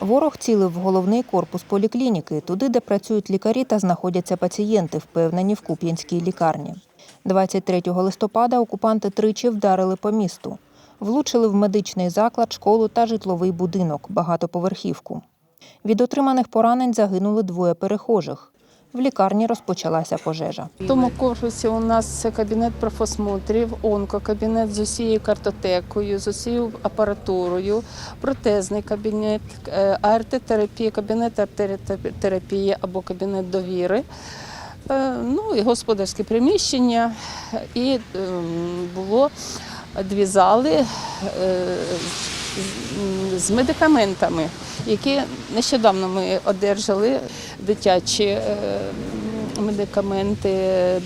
Ворог цілив в головний корпус поліклініки, туди, де працюють лікарі та знаходяться пацієнти, впевнені в Куп'янській лікарні. 23 листопада окупанти тричі вдарили по місту. Влучили в медичний заклад, школу та житловий будинок, багатоповерхівку. Від отриманих поранень загинули двоє перехожих. В лікарні розпочалася пожежа. В тому корпусі у нас кабінет профосмотрів, онкокабінет з усією картотекою, з усією апаратурою, протезний кабінет, е, АРТ-терапія, кабінет артерапії або кабінет довіри. Е, Ну і господарське приміщення. І ем, було дві зали е, з медикаментами, які нещодавно ми одержали дитячі е, медикаменти,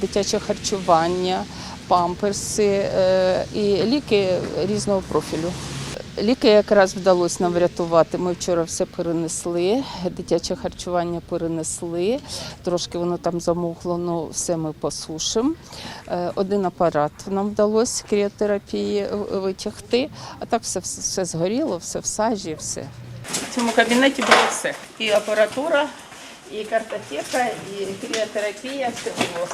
дитяче харчування, памперси е, і ліки різного профілю. Ліки якраз вдалося нам врятувати. Ми вчора все перенесли, дитяче харчування перенесли. Трошки воно там замухло, але все ми посушимо. Е, Один апарат нам вдалося кріотерапії витягти, а так все, все, все згоріло, все в сажі, все. В цьому кабінеті було все. І апаратура, і картотека, і кріотерапія, все було.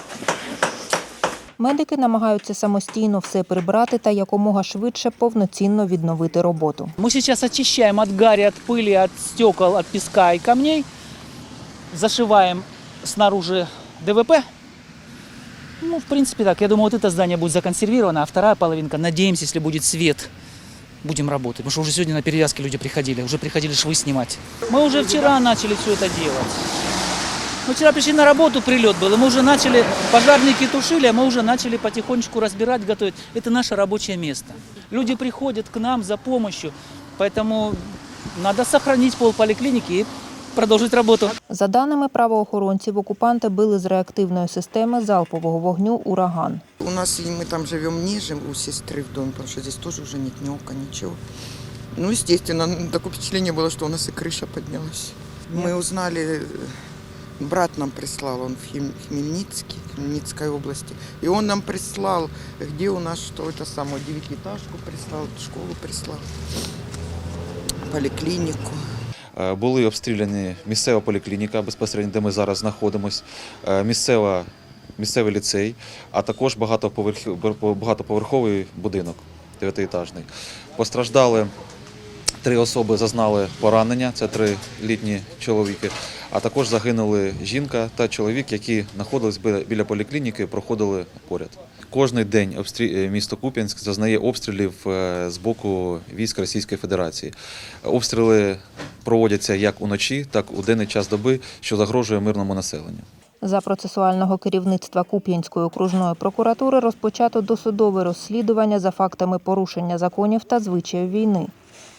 Медики намагаються самостійно все прибрати та якомога швидше повноцінно відновити роботу. Мы сейчас очищаем от гари, от пыли, от стекол, от песка и камней. Зашиваем снаружи ДВП. Ну, в принципе, так. Я думаю, вот это здание будет законсервировано, а вторая половинка, надеемся, если будет свет, будем работать. Потому что уже сегодня на перевязке люди приходили, уже приходили швы снимать. Мы уже вчера начали все это делать. Мы вчера пришли на работу, прилет был, и мы уже начали, пожарники тушили, а мы уже начали потихонечку разбирать, готовить. Это наше рабочее место. Люди приходят к нам за помощью, поэтому надо сохранить пол поликлиники и продолжить работу. За даними правоохоронців, окупанти били з реактивної системи залпового вогню ураган. У нас, и мы там живем ниже, у сестры в доме, потому что здесь тоже уже нет дневка, ничего. Ну, естественно, такое впечатление было, что у нас и крыша поднялась. Мы узнали, э, брат нам прислал, он в Хим- Хмельницке, Хмельницкой области. И он нам прислал, где у нас что это самое, девятиэтажку прислал, школу прислал, поликлинику. Е, Були обстріляні місцева поліклініка, безпосередньо, де ми зараз знаходимося, місцева, місцевий ліцей, а також багатоповерховий будинок дев'ятиетажний. Постраждали три особи, зазнали поранення, це три літні чоловіки, а також загинули жінка та чоловік, які знаходились біля- поліклініки, проходили поряд. Кожний день обстрі... е, місто Куп'янськ зазнає обстрілів е, з боку військ Російської Федерації. Обстріли проводяться як уночі, так у денний час доби, що загрожує мирному населенню. За процесуального керівництва Куп'янської окружної прокуратури розпочато досудове розслідування за фактами порушення законів та звичаїв війни.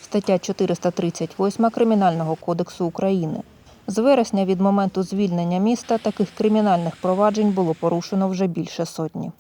Стаття 438 Кримінального кодексу України. З вересня від моменту звільнення міста таких кримінальних проваджень було порушено вже більше сотні.